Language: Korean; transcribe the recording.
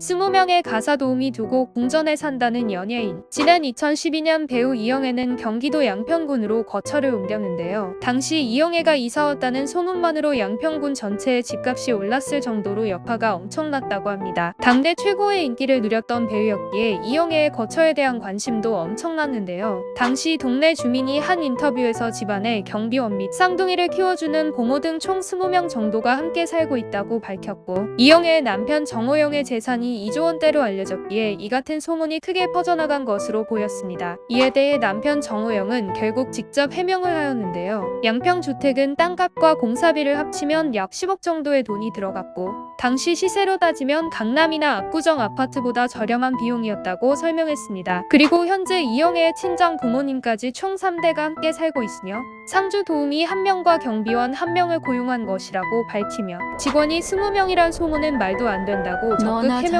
20명의 가사 도우미 두고 궁전에 산다는 연예인. 지난 2012년 배우 이영애는 경기도 양평군으로 거처를 옮겼는데요. 당시 이영애가 이사 왔다는 소문만으로 양평군 전체의 집값이 올랐을 정도로 여파가 엄청났다고 합니다. 당대 최고의 인기를 누렸던 배우였기에 이영애의 거처에 대한 관심도 엄청났는데요. 당시 동네 주민이 한 인터뷰에서 집안에 경비원 및 쌍둥이를 키워주는 고모 등 총 20명 정도가 함께 살고 있다고 밝혔고 이영애의 남편 정호영의 재산이 2조 원대로 알려졌기에 이 같은 소문이 크게 퍼져나간 것으로 보였습니다. 이에 대해 남편 정호영은 결국 직접 해명을 하였는데요. 양평 주택은 땅값과 공사비를 합치면 약 10억 정도의 돈이 들어갔고 당시 시세로 따지면 강남이나 압구정 아파트보다 저렴한 비용이었다고 설명했습니다. 그리고 현재 이영애의 친정 부모님까지 총 3대가 함께 살고 있으며 상주 도우미 1명과 경비원 1명을 고용한 것이라고 밝히며 직원이 20명이란 소문은 말도 안 된다고 적극 해명했습니다.